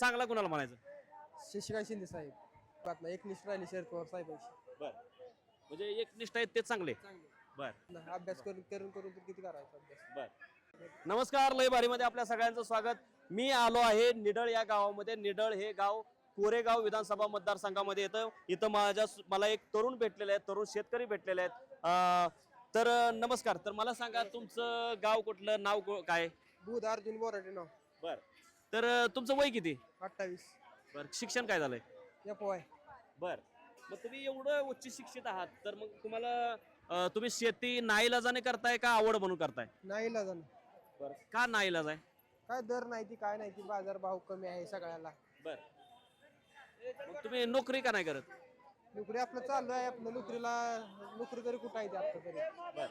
चांगला कुणाला म्हणायचं? शशिकांत शिंदे साहेब. बातम्या एकनिष्ठ राहिले शरद पवार साहेबांशी बर. म्हणजे एक निष्ठ आहेत ते चांगले. बर. अभ्यास करून करून करून तर किती करायचा अभ्यास? बर. नमस्कार लय बारीमध्ये आपल्या सगळ्यांचं स्वागत. मी आलो आहे निडळ या गावामध्ये. निडळ हे गाव कोरेगाव विधानसभा मतदारसंघामध्ये येतं. इथं माझ्या मला एक तरुण भेटलेले आहेत तरुण शेतकरी भेटलेले आहेत. अं, तर अं, नमस्कार. तर मला सांगा तुमचं गाव कुठलं? नाव को- काय? बुध अर्जुन बोराटे नाव. बर. तर अं, तुमचं वय किती? अठ्ठावीस. बर शिक्षण काय झालंय? F Y. बर. मग तुम्ही एवढं उच्च शिक्षित आहात तर मग तुम्हाला अं, तुम्ही शेती नाईलाजाने करताय का आवड म्हणून करताय? नाही जाणं बर. का नाईलाज आहे? काय दर नाही ती काय नाही ती बाजार भाव कमी आहे सगळ्याला. बर. मग तुम्ही नोकरी का नाही करत? नोकरी आपलं चालू आहे आपलं नोकरीला नोकरी तरी कुठं आहे ती आता तरी. बर.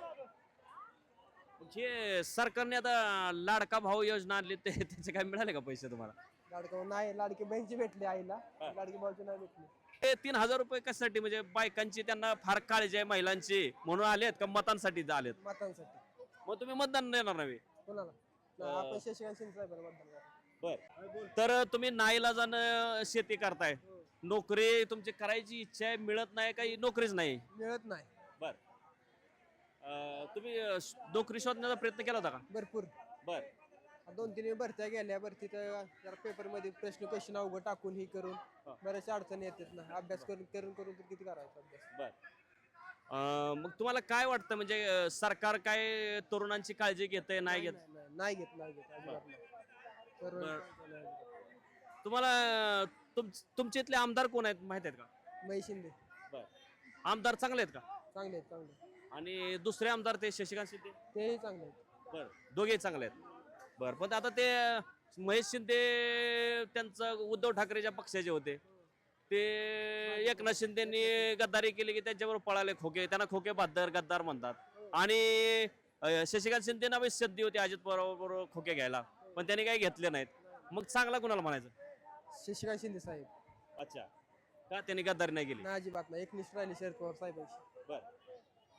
जे सरकारने आता लाडका भाऊ योजना आणली ते त्याचे काय मिळाले का पैसे तुम्हाला? लाडका नाही लाडकी बहिणीची भेटली आईला. लाडकी भाऊची नाही भेटली. ते तीन हजार रुपये कशासाठी? म्हणजे बायकांची त्यांना फार काळजी आहे महिलांची. म्हणून आलेत का मतांसाठी आलेत? मतांसाठी. मग तुम्ही मतदान देणार नाही कोणाला? नाही, आपण शशिकांत शिंदे साहेबांना मतदान करू. बर. तर तुम्ही नाईलाजानं शेती करताय. नोकरी तुमची करायची इच्छा आहे मिळत नाही काही? नोकरीच नाही? मिळत नाही. बर. तुम्ही अं, नोकरी शोधण्याचा प्रयत्न केला होता का? भरपूर. बर. दोन तीन भरत्या गेल्या. भरती तर जरा पेपरमध्ये प्रश्न क्वेश्चन अवघड टाकून ही करून बऱ्याचशा अडचणी येतात ना. अभ्यास करून करून करून तर किती करायचा अभ्यास? बर. अं, मग तुम्हाला काय वाटतं? म्हणजे अं, सरकार काय तरुणांची काळजी घेतंय नाही घेत? नाही, नाही, नाही घेत नाही घेत अजिबात नाही. सर्व नाही घेत. तुम्हाला अं, तुम तुमच्या इथले आमदार कोण आहेत माहीत आहेत का? महेश शिंदे. बर. आमदार चांगले आहेत का? चांगले आहेत चांगले आहेत. आणि दुसरे आमदार ते शशिकांत शिंदे? तेही चांगले आहेत. बर. दोघे चांगले आहेत. बर पण आता ते महेश शिंदे त्यांचं उद्धव ठाकरेच्या पक्षाचे होते. ते एकनाथ शिंदेनी गद्दारी केली की त्यांच्यावर पळाले खोके. त्यांना खोके बहादर गद्दार म्हणतात. आणि अं, शशिकांत शिंदेना बी सद्दी होती अजित पवार बरोबर खोके घ्यायला. पण त्यांनी काही घेतले नाहीत. मग चांगला कुणाला म्हणायचं? शशिकांत शिंदे साहेब. अच्छा. का त्यांनी गद्दारी नाही केली? अजिबात नाही. एकनिष्ठ राहिले शरद पवार साहेबांशी बर.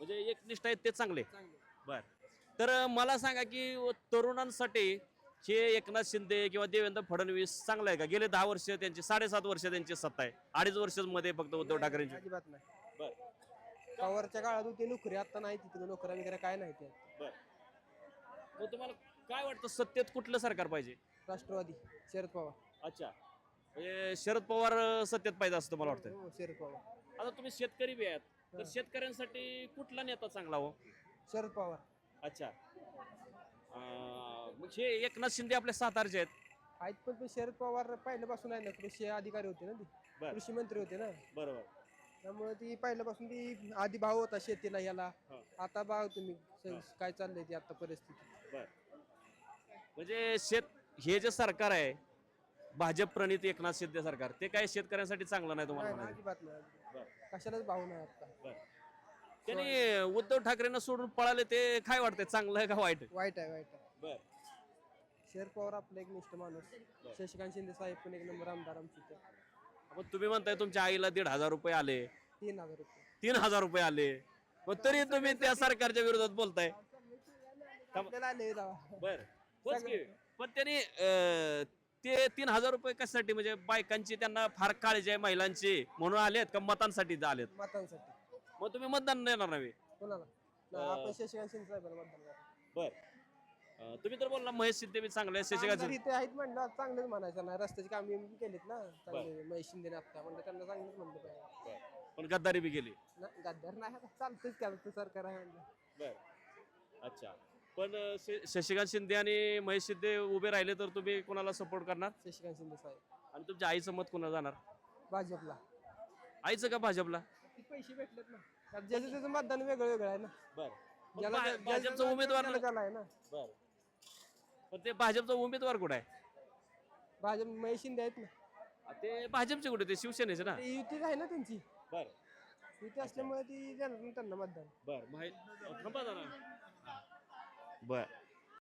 म्हणजे एकनिष्ठ आहेत ते चांगले. बर. तर मला सांगा की तरुणांसाठी हे एकनाथ शिंदे किंवा देवेंद्र फडणवीस चांगलं आहे का? गेले दहा वर्ष त्यांची साडेसात वर्ष त्यांची सत्ता आहे. अडीच वर्षमध्ये फक्त उद्धव ठाकरेंची. अजिबात नाही. बर. पवारच्या काळात होती नोकरी आता नाही तिथे नोकऱ्या वगैरे काय नाही त्या बर. मग तुम्हाला काय वाटतं सत्तेत कुठलं सरकार पाहिजे? राष्ट्रवादी शरद पवार. अच्छा. म्हणजे शरद पवार सत्तेत पाहिजे असं तुम्हाला वाटतं हो शरद पवार. आता तुम्ही शेतकरी बी आहात. तर शेतकऱ्यांसाठी कुठला नेता चांगला हो? शरद पवार. अच्छा. अं, मग हे एकनाथ शिंदे आपल्या सातारचे आहेत. आहेत पण ते शरद पवार पहिल्यापासून आहे ना कृषी अधिकारी होते ना ती. कृषी मंत्री होते ना. बरोबर. त्यामुळे ती पहिल्यापासून ती आधी भाव होता शेतीला ह्याला हा. आता भाव तुम्ही स- काय चाललंय ती आता परिस्थिती? बर. म्हणजे शेत हे जे सरकार आहे भाजप प्रणित एकनाथ शिंदे सरकार ते काय शेतकऱ्यांसाठी चांगलं नाही तुम्हाला नाही, म्हणायचं? अजिबात नाही कशालाच भाव नाही आता. त्यांनी उद्धव ठाकरेंना सोडून पळाले ते काय वाटतंय? चांगलं आहे का वाईट आहे? वाईट आहे वाईट आहे. बर. शरद पवार आपला एक निष्ठ माणूस. शशिकांत शिंदे साहेब पण एक नंबर आमदार आमचे इथे. मग तुम्ही म्हणताय तुमच्या आईला दीड हजार रुपये आले. तीन हजार रुपये. तीन हजार रुपये आले. मग तरी तुम्ही त्या सरकारच्या विरोधात बोलताय. आपल्याला जावा. बर. होच की. पण त्यांनी अं, ते तीन हजार रुपये कशासाठी? म्हणजे बायकांची त्यांना फार काळजी आहे महिलांची म्हणून आलेत का मतांसाठी आलेत? मतांसाठी. मग तुम्ही मतदान देणार नाही कोणाला? नाही, आपण शशिकांत शिंदे साहेबांना मतदान करू. बर. अं, तुम्ही तर बोलला महेश सिद्धे बी चांगले आहेत, शशिकांत आमदार इथे आहेत म्हणलं चांगलेच म्हणायचं ना रस्त्याची कामे बिमे केलीत ना चांगले. महेश शिंदेने आता म्हणलं त्यांना चांगलंच म्हणलं पाहिजे. पण गद्दारी बी केली. ना गद्दार नाही आता चालतंच त्याला सरकार आहे म्हणलं. बर. अच्छा. पण श- शशिकांत शिंदे आणि महेश सिद्धे उभे राहिले तर तुम्ही कोणाला सपोर्ट करणार? शशिकांत शिंदे साहेब. आणि तुमच्या आईचं मत कोणाला जाणार? भाजपला. आईचं का भाजपला? पैसे भेटलेत ना. ज्याचं त्याचं मतदान वेगळं वेगळं आहे ना. बर. ज्याला भाजपचा उमेदवार त्याला आहे ना. बर. पण ते भाजपचा उमेदवार कुठे आहे? भाजप महेश शिंदे आहेत ना. ते भाजपचे कुठे ते शिवसेनेचे ना? ते युतीच आहे ना त्यांची. बर. युती असल्यामुळे ती देणार ना त्यांना मतदान. बर. माहीत थांबा जरा बर